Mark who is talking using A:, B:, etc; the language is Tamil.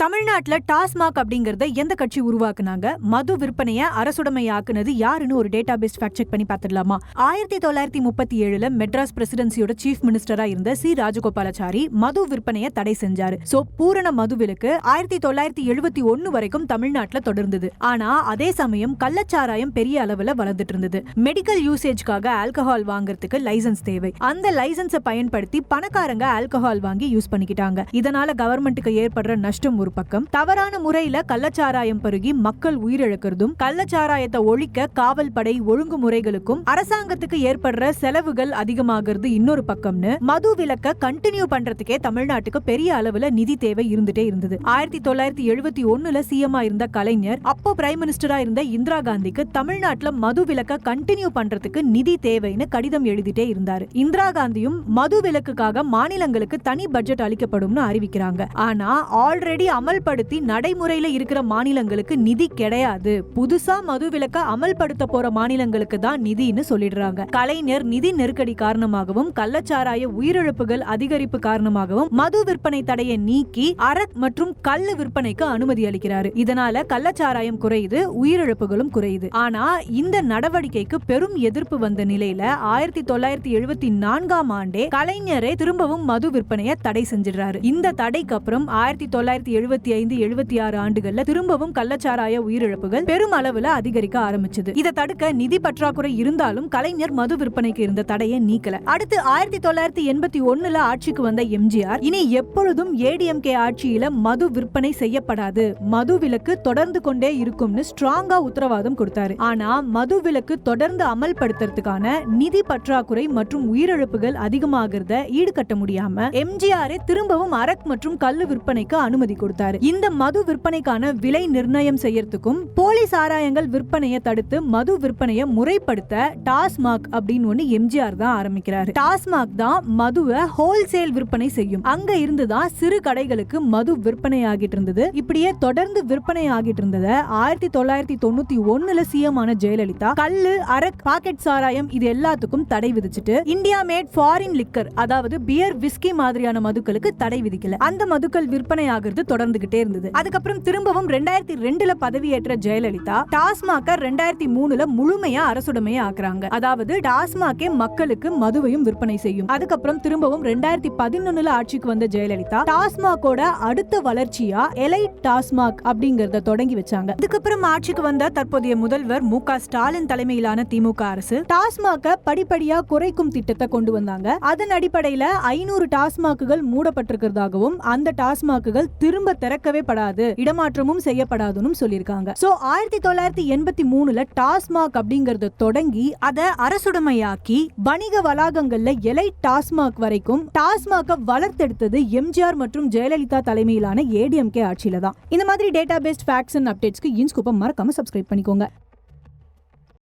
A: தமிழ்நாட்டில் டாஸ்மாக் அப்படிங்கறத எந்த கட்சி உருவாக்குனாங்க? மது விற்பனையை அரசுடைமை ஆக்குனது யாருன்னு ஒரு டேட்டா பேஸ் ஃபேக்ட் செக் பண்ணி பார்த்துடலாமா? ஆயிரத்தி தொள்ளாயிரத்தி முப்பத்தி ஏழுல மெட்ராஸ் பிரசிடென்சியோட சீஃப் மினிஸ்டரா இருந்த சி. ராஜகோபாலாச்சாரி மது விற்பனையை தடை செஞ்சாரு. சோ பூரண மதுவிலக்கு ஆயிரத்தி தொள்ளாயிரத்தி எழுபத்தி ஒன்னு வரைக்கும் தமிழ்நாட்டில் தொடர்ந்தது. ஆனா அதே சமயம் கள்ளச்சாராயம் பெரிய அளவுல வளர்ந்துட்டு இருந்தது. மெடிக்கல் யூசேஜ்க்காக ஆல்கஹால் வாங்குறதுக்கு லைசன்ஸ் தேவை. அந்த லைசன்ஸை பயன்படுத்தி பணக்காரங்க ஆல்கஹால் வாங்கி யூஸ் பண்ணிக்கிட்டாங்க. இதனால கவர்மெண்ட்டுக்கு ஏற்படுற நஷ்டம் ஒரு பக்கம் தவறான முறையில கள்ளச்சாராயம் பருகி மக்கள் உயிரிழக்கிறதும் கள்ளச்சாராயத்தை ஒழிக்க காவல் படை ஒழுங்குமுறைகளுக்கும் அரசாங்கத்துக்கு ஏற்படுற செலவுகள் அதிகமாகிறது இன்னொரு பக்கம்னு மது விலக்க கண்டினியூ பண்றதுக்கே தமிழ்நாட்டுக்கு பெரிய அளவுல நிதி தேவை இருந்துட்டே இருந்தது. ஆயிரத்தி தொள்ளாயிரத்தி எழுபத்தி ஒண்ணுல சிஎம்ஆ இருந்த கலைஞர் அப்போ பிரைம் மினிஸ்டரா இருந்த இந்திரா காந்திக்கு தமிழ்நாட்டுல மது விலக்க கண்டினியூ பண்றதுக்கு நிதி தேவைன்னு கடிதம் எழுதிட்டே இருந்தாரு. இந்திரா காந்தியும் மது விலக்குக்காக மாநிலங்களுக்கு தனி பட்ஜெட் அளிக்கப்படும்னு அறிவிக்கிறாங்க. ஆனா ஆல்ரெடி அமல்படுத்தி நடைமுறையில இருக்கிற மாநிலங்களுக்கு நிதி கிடையாது. புதுசா மது விலக்க அமல்படுத்த போற மாநிலங்களுக்கு தான் நிதினு சொல்லிடுறாங்க. கலைஞர் நிதி நெருக்கடி காரணமாகவும் கள்ளச்சாராய உயிரிழப்புகள் அதிகரிப்பு காரணமாகவும் மது விற்பனை தடையை நீக்கி அரக் மற்றும் கள்ளு விற்பனைக்கு அனுமதி அளிக்கிறாரு. இதனால கள்ளச்சாராயம் குறையுது உயிரிழப்புகளும் குறையுது. ஆனா இந்த நடவடிக்கைக்கு பெரும் எதிர்ப்பு வந்த நிலையில ஆயிரத்தி தொள்ளாயிரத்தி எழுபத்தி நான்காம் ஆண்டே கலைஞரே திரும்பவும் மது விற்பனையை தடை செஞ்சிடுறாரு. இந்த தடைக்கு அப்புறம் ஆயிரத்தி தொள்ளாயிரத்தி எழுபத்தி ஐந்து எழுபத்தி ஆறு ஆண்டுகள்ல திரும்பவும் கள்ளச்சாராய உயிரிழப்புகள் பெரும் அளவுல அதிகரிக்க ஆரம்பிச்சது. இதை தடுக்க நிதி பற்றாக்குறை இருந்தாலும் கலைஞர் மது விற்பனைக்கு இருந்த தடையை நீக்கல. அடுத்து ஆயிரத்தி தொள்ளாயிரத்தி எண்பத்தி ஒண்ணுல ஆட்சிக்கு வந்த எம்ஜிஆர் இனி எப்பொழுதும் ஏடிஎம்கே ஆட்சியில மது விற்பனை செய்யப்படாது. மது விலக்கு தொடர்ந்து கொண்டே இருக்கும்னு ஸ்ட்ராங்கா உத்தரவாதம் கொடுத்தாரு. ஆனா மது விலக்கு தொடர்ந்து அமல்படுத்துறதுக்கான நிதி பற்றாக்குறை மற்றும் உயிரிழப்புகள் அதிகமாகிறத ஈடுகட்ட முடியாம எம்ஜிஆரே திரும்பவும் அரக் மற்றும் கல்லு விற்பனைக்கு அனுமதி கொடுத்தார் இந்த மது விற்பனைக்கான விலை நிர்ணயம் செய்யறதுக்கும் போலி சாராயங்கள் விற்பனையை தடுத்து மது விற்பனையை முறைப்படுத்த டாஸ்மாக் அப்படின்னு ஒண்ணு எம்ஜிஆர் தான் ஆரம்பிக்கிறாரு. டாஸ்மாக் தான் மதுவை ஹோல்சேல் விற்பனை செய்யும். அங்க இருந்துதான் சிறு கடைகளுக்கு மது விற்பனை ஆகிட்டு இருந்தது. இப்படியே தொடர்ந்து விற்பனை ஆகிட்டு இருந்ததை ஆயிரத்தி தொள்ளாயிரத்தி தொண்ணூத்தி ஒண்ணுல சிஎம் ஆன ஜெயலலிதா கல்லு அரக் பாக்கெட் சாராயம் இது எல்லாத்துக்கும் தடை விதிச்சுட்டு இந்தியா மேட் ஃபாரின் லிக்கர் அதாவது பியர் விஸ்கி மாதிரியான மதுக்களுக்கு தடை விதிக்கல. அந்த மதுக்கள் விற்பனை ஆகிறது தொடர்ந்துகிட்டே இருந்தது. அதுக்கப்புறம் திரும்பவும் ரெண்டாயிரத்தி ரெண்டுல பதவியேற்ற ஜெயலலிதா டாஸ்மாக ரெண்டாயிரத்தி மூணுல முழுமையா அரசுடைமையா ஆக்குறாங்க. அதாவது டாஸ்மாகே மக்களுக்கு மதுவையும் விற்பனை செய்யும். அதுக்கப்புறம் திரும்பவும் ரெண்டாயிரத்தி பதினொன்னுல ஆட்சிக்கு வந்த ஜெயலலிதா டாஸ்மாகோட அடுத்த வளர்ச்சியா எலைட் டாஸ்மாக் அப்படிங்கறத தொடங்கி வச்சாங்க. அதுக்கப்புறம் ஆட்சிக்கு வந்த தற்போதைய முதல்வர் மு க ஸ்டாலின் தலைமையிலான திமுக அரசு டாஸ்மாக படிப்படியா குறைக்கும் திட்டத்தை கொண்டு வந்தாங்க. அதன் அடிப்படையில ஐநூறு டாஸ்மாக்குகள் மூடப்பட்டிருக்கிறதாகவும் அந்த டாஸ்மாக்குகள் திரும்ப திறக்கவே படாது இடமாற்றமும் செய்யப்படாதுன்னு சொல்லியிருக்காங்க. சோ ஆயிரத்தி தொள்ளாயிரத்தி எண்பத்தி மூணுல டாஸ்மாக் அப்படிங்கறத தொடங்கி அதை அரசுடைமையாக்கி வணிக வளாகங்கள்ல எலை டாஸ்மாக் வரைக்கும் டாஸ்மாக வளர்த்தெடுத்தது எம்ஜிஆர் மற்றும் ஜெயலலிதா தலைமையிலான ஏடிஎம்கே ஆட்சியில தான் இந்த மாதிரி டேட்டா பேஸ்ட் ஃபேக்ட்ஸ் அண்ட் அப்டேட்ஸ்க்கு இன்ஸ்கூப்பை மறக்காம சப்ஸ்கிரைப் பண்ணிக்கோங்க.